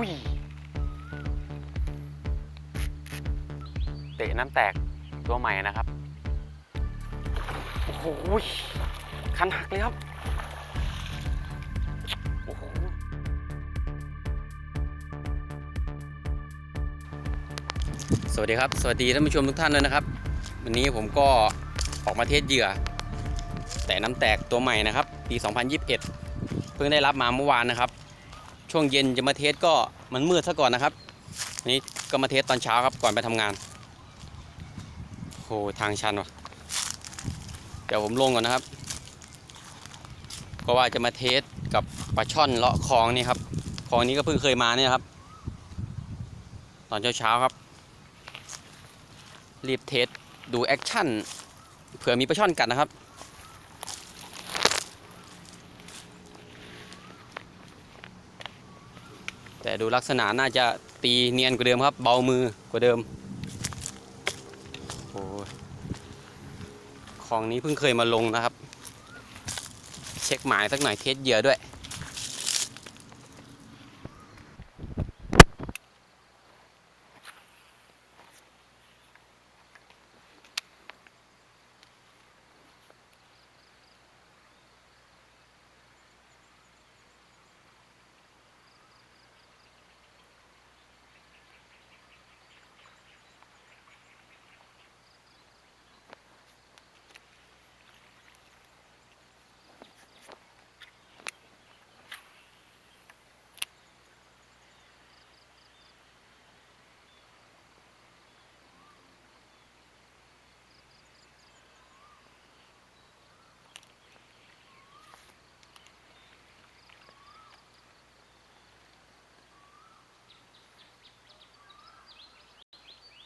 อุ้ยเตะน้ำแตกตัวใหม่นะครับ โอ้โหคันหักเลยครับ โอ้โหสวัสดีครับ สวัสดีท่านผู้ชมทุกท่านด้วยนะครับ วันนี้ผมก็ออกมาเทสเหยื่อ แต่น้ำแตกตัวใหม่นะครับ ปี 2021 เพิ่งได้รับมาเมื่อวานนะครับ ช่วงเย็นจะมาเทสก็มันมืดซะก่อนนะครับนี่ก็มาเทสตอนเช้าครับก่อนไปทำงานโหทางชันวะเดี๋ยวผมลงก่อนนะครับ ก็ว่าจะมาเทสกับปลาช่อนเลาะคลองนี่ครับคลองนี้ก็เพิ่งเคยมาเนี่ยครับ ตอนเช้าๆครับ รีบเทสดูแอคชั่นเผื่อมีปลาช่อนกัดนะครับ แต่ ดูลักษณะน่าจะตีเนียนกว่าเดิมครับ เบามือกว่าเดิมโอ้ของนี้เพิ่งเคยมาลงนะครับ เช็คหมายสักหน่อยเทสเหยื่อด้วย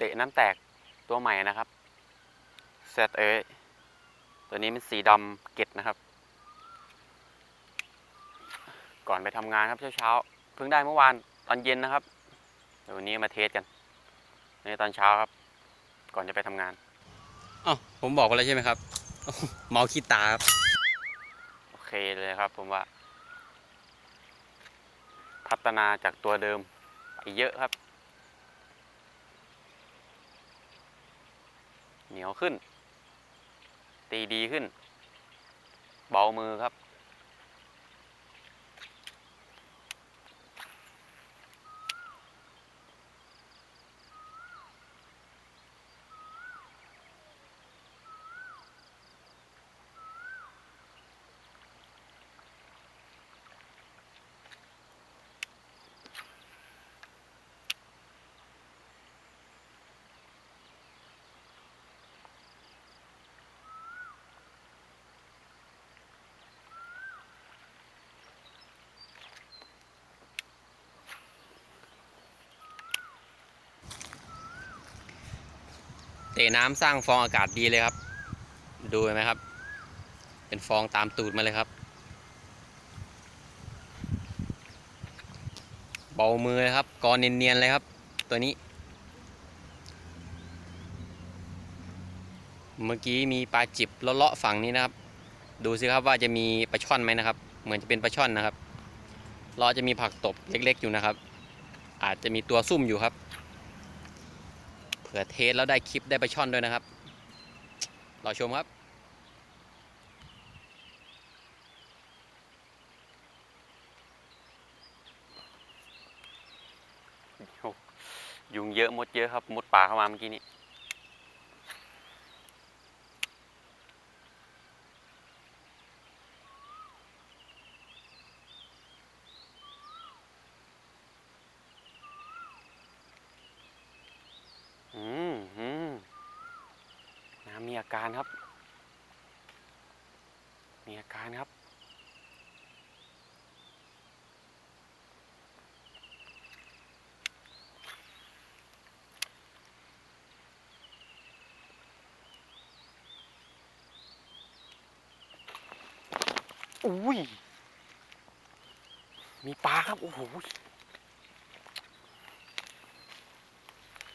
ตะน้ำแตกตัวใหม่นะครับเซตเอตัวนี้เป็นสีดำเกตนะครับ ก่อนไปทำงานครับเช้าๆเพิ่งได้เมื่อวานตอนเย็นนะครับเดี๋ยววันนี้มาเทสกันในตอนเช้าครับ ก่อนจะไปทำงานอ๋อผมบอกไปแล้วใช่ไหมครับ เมาขี้ตาครับ โอเคเลยครับผมว่า พัฒนาจากตัวเดิมไปเยอะครับ เหนียวขึ้น ตีดีขึ้น เบามือครับะน้ำสร้างฟองอากาศดีเลยครับ ดูไหมครับ เป็นฟองตามตูดมาเลยครับ เบามือเลยครับกอเนียนๆเลยครับ ตัวนี้ เมื่อกี้มีปลาจิบเลาะๆฝั่งนี้นะครับ ดูสิครับว่าจะมีปลาช่อนไหมนะครับ เหมือนจะเป็นปลาช่อนนะครับเลาะจะมีผักตบเล็กๆอยู่นะครับ อาจจะมีตัวซุ่มอยู่ครับ ผื่อเทสแล้วได้คลิปได้ปลาช่อนด้วยนะครับรอชมครับยุงเยอะมดเยอะครับมดป่าเข้ามาเมื่อกี้นี้ อืมอืมน้ำมีอาการครับ มีอา การครับ อุ้ย มีปลาครับ โอ้โห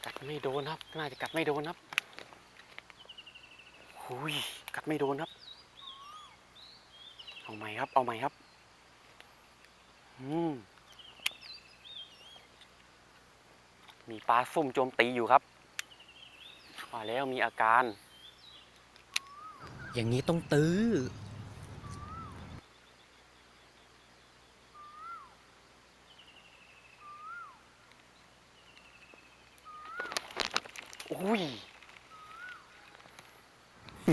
กัดไม่โดนครับ น่าจะกัดไม่โดนครับหุยกัดไม่โดนครับ เอาใหม่ครับ เอาใหม่ครับ อืม มีปลาซุ่มโจมตีอยู่ครับมาแล้วมีอาการ อย่างนี้ต้องตื้อ อุ้ย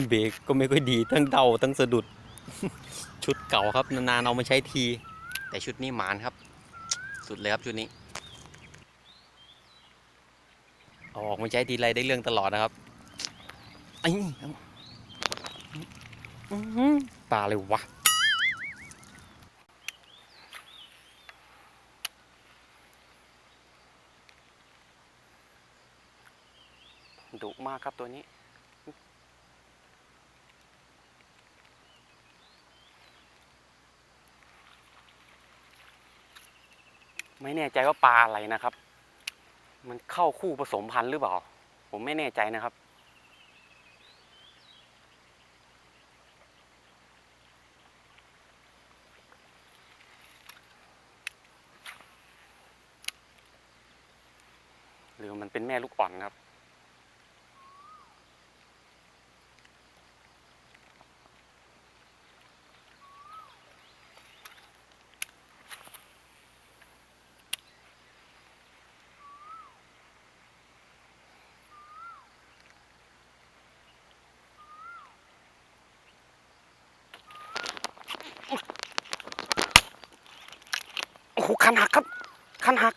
เบรกก็ไม่ค่อยดีทั้งเดาทั้งสะดุด ชุดเก่าครับ นานๆเอามาใช้ที แต่ชุดนี้หมานครับ สุดเลยครับชุดนี้เอาออกมาใช้ทีไรได้เรื่องตลอดนะครับไอ้ปลาเลยวะดุมากครับตัวนี้ ไม่แน่ใจว่าปลาอะไรนะครับ มันเข้าคู่ผสมพันธุ์หรือเปล่า ผมไม่แน่ใจนะครับ หรือมันเป็นแม่ลูกอ่อนครับ คันหักครับ คันหัก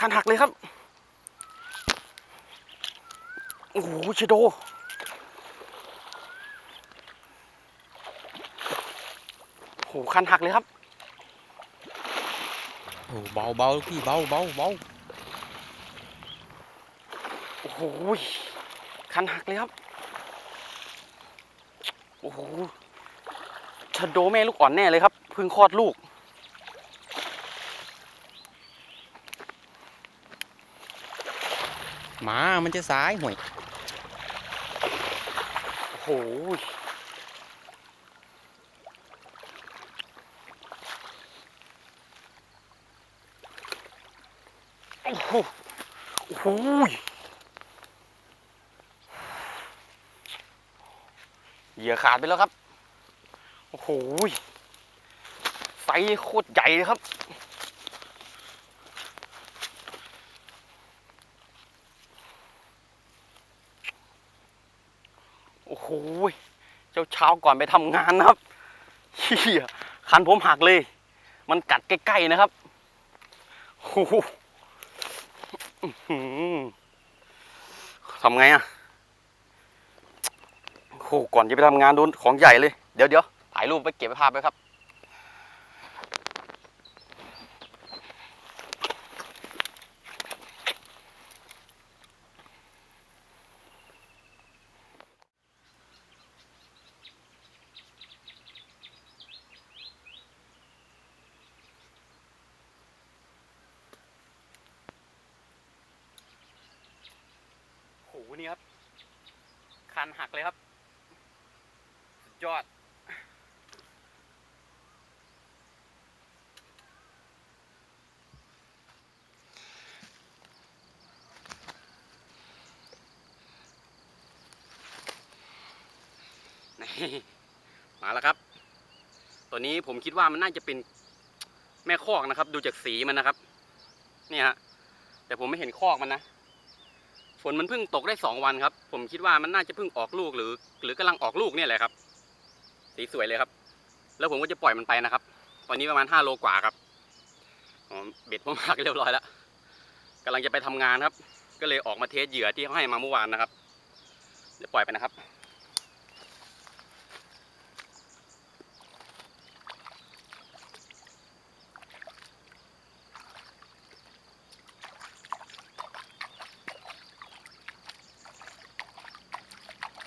คันหักเลยครับ โอ้โหเชโด โอ้โหคันหักเลยครับ โอ้เบาเบาพี่เบาเบาเบาโอ้โหคันหักเลยครับ โอ้โหชโดแม่ลูกอ่อนแน่เลยครับ เพิ่งคลอดลูก มา มันจะซ้ายห่วยโอ้โหโอ้โหโอ้โหเหยื่อขาดไปแล้วครับ โอ้โหไซโคตรใหญ่เลยครับ โอ้โห เจ้าเช้าก่อนไปทำงานนะครับเฮียคันผมหักเลย มันกัดใกล้ๆนะครับโอ้โหทำไงอะโอ้โหก่อนจะไปทำงานโดนของใหญ่เลย เดี๋ยวเดี๋ยวถ่ายรูปไปเก็บไปภาพไปครับ นี่ครับ คันหักเลยครับ สุดยอดนี่มาแล้วครับ ตัวนี้ผมคิดว่ามันน่าจะเป็นแม่คอกนะครับ ดูจากสีมันนะครับ นี่ฮะ แต่ผมไม่เห็นคอกมันนะ ฝนมันเพิ่งตกได้สองวันครับ ผมคิดว่ามันน่าจะเพิ่งออกลูกหรือ หรือกำลังออกลูกเนี่ยแหละครับ สีสวยเลยครับ แล้วผมก็จะปล่อยมันไปนะครับ ตอนนี้ประมาณห้าโลกว่าครับเบ็ดผมหักเรียบร้อยแล้วกำลังจะไปทำงานครับ ก็เลยออกมาเทสเหยื่อที่เขาให้มาเมื่อวานนะครับเดี๋ยวปล่อยไปนะครับ เ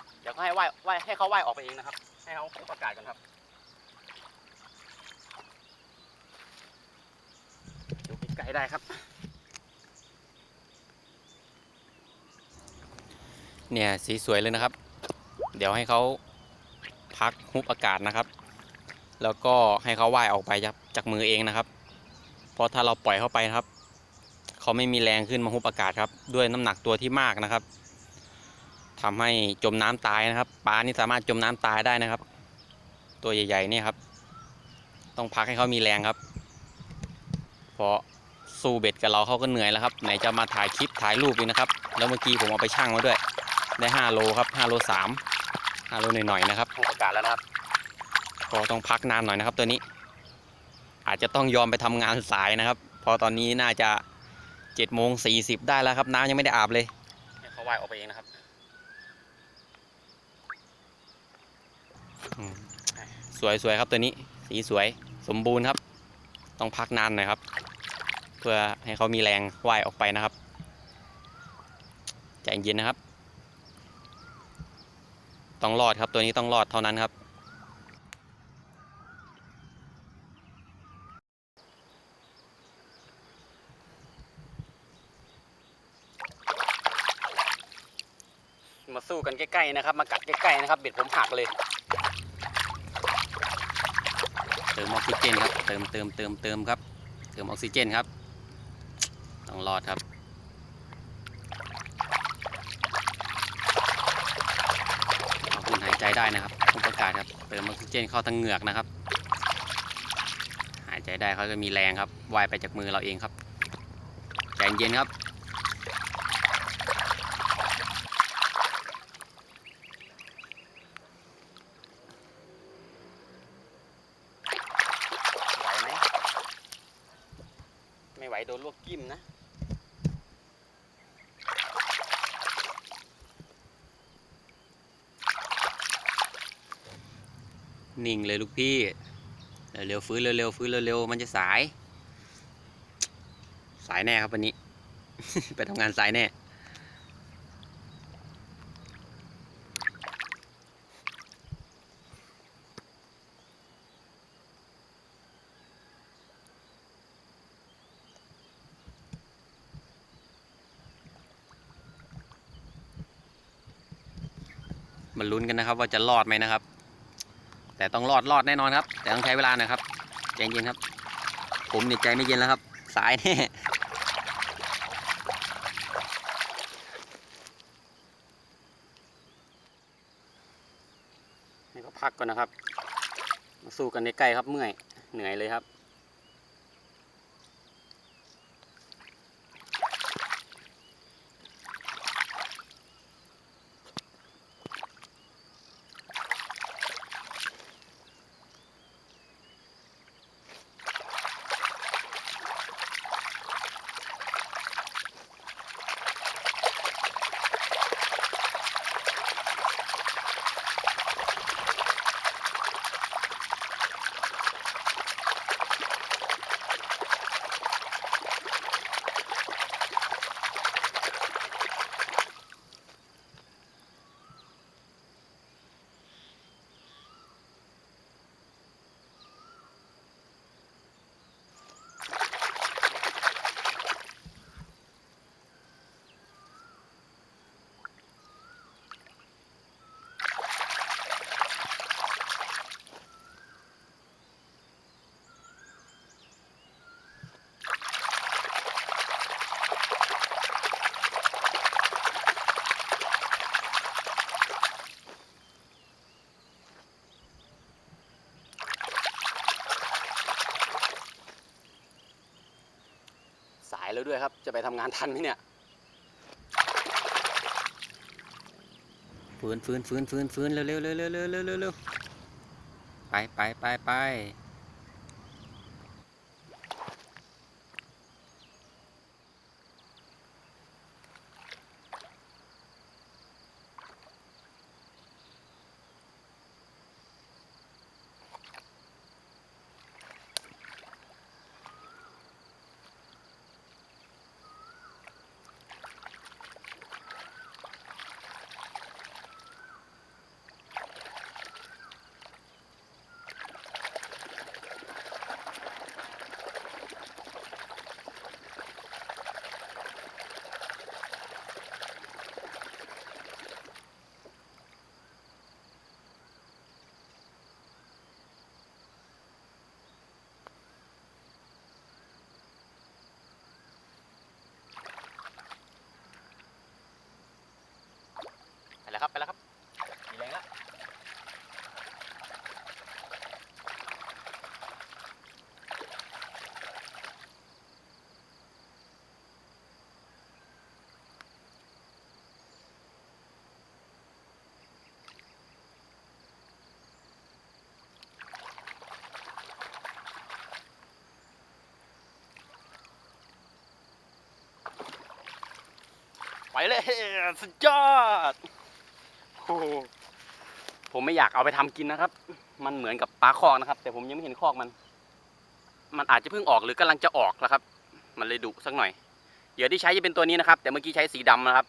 ดี๋ยวก็ ให้ว่ายว่ายให้เขาว่ายออกไปเองนะครับ ให้เขาประกาศกันครับดูไกลได้ครับ เนี่ยสีสวยเลยนะครับ เดี๋ยวให้เขาพักฮุบอากาศนะครับ แล้วก็ให้เขาว่ายออกไปจากจากมือเองนะครับ เพราะถ้าเราปล่อยเขาไปนะครับ เขาไม่มีแรงขึ้นมาฮุบอากาศครับ ด้วยน้ำหนักตัวที่มากนะครับ ทำให้จมน้ำตายนะครับปลานี่สามารถจมน้ำตายได้นะครับ ตัวใหญ่ๆเนี่ยครับ ต้องพักให้เขามีแรงครับเพราะสู้เบ็ดกับเราเขาก็เหนื่อยแล้วครับ ไหนจะมาถ่ายคลิปถ่ายรูปอีกนะครับ แล้วเมื่อกี้ผมเอาไปชั่งมาด้วย ได้5โลครับ5โล3 5โลหน่อยๆนะครับฮุบอากาศแล้วนะครับก็ต้องพักนานหน่อยนะครับ ตัวนี้ อาจจะต้องยอมไปทำงานสายนะครับเพราะตอนนี้น่าจะ7จ็ดโมงสีได้แล้วครับ น้ำยังไม่ได้อาบเลยให้เขาว่ายออกไปเองนะครับ อืมสวยๆครับตัวนี้ สีสวยสมบูรณ์ครับ ต้องพักนานหน่อยครับ เพื่อให้เขามีแรงว่ายออกไปนะครับใจเย็นนะครับ ต้องรอดครับตัวนี้ต้องรอดเท่านั้นครับ มาสู้กันใกล้ๆนะครับ มากัดใกล้ๆนะครับ เบ็ดผมหักเลย เติ มออกซิเจนครับ เติมเติมเติมเติมครับ เติมออกซิเจนครับ ต้องรอดครับ เอาคุณหายใจได้นะครับผมประกาศครับ เติมออกซิเจนเข้าทางเหงือกนะครับ หายใจได้เขาจะมีแรงครับว่ายไปจากมือเราเองครับ ใจเย็นครับ ไหวไหม ไม่ไหว ยิ้มนะ นิ่งเลยลูกพี่ เร็วๆฟื้นเร็วๆฟื้นเร็วๆมันจะสาย สายแน่ครับวันนี้ ไปทำงานสายแน่ ลุ้นกันนะครับ ว่าจะรอดไหมนะครับ แต่ต้องรอดรอดแน่นอนครับ แต่ต้องใช้เวลาหนะครับใจเย็นครับ ผมเนี่ยใจไม่เย็นแล้วครับ สายแน่ให้เขาพักก่อนนะครับ มาสู้กันใกล้ๆครับเมื่อยเหนื่อยเลยครับ ด้วยครับ จะไปทำงานทันไหมเนี่ยฟื้นฟื้นฟื้นฟื้นฟื้นเร็วเร็วเร็วเร็วเร็วเร็วไปไปไปไป ไปเลยสุดยอดโอ้โหผมไม่อยากเอาไปทำกินนะครับ มันเหมือนกับปลาคอกนะครับ แต่ผมยังไม่เห็นคอกมัน มันอาจจะเพิ่งออกหรือกำลังจะออกแล้วครับ มันเลยดุสักหน่อย เหยื่อที่ใช้จะเป็นตัวนี้นะครับ แต่เมื่อกี้ใช้สีดำนะครับ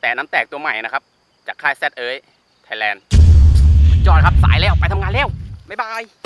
แต่น้ำแตกตัวใหม่นะครับ จากค่ายแซดเอ้ยไทยแลนด์ยอดครับสายแล้วไปทำงานแล้วบ๊ายบาย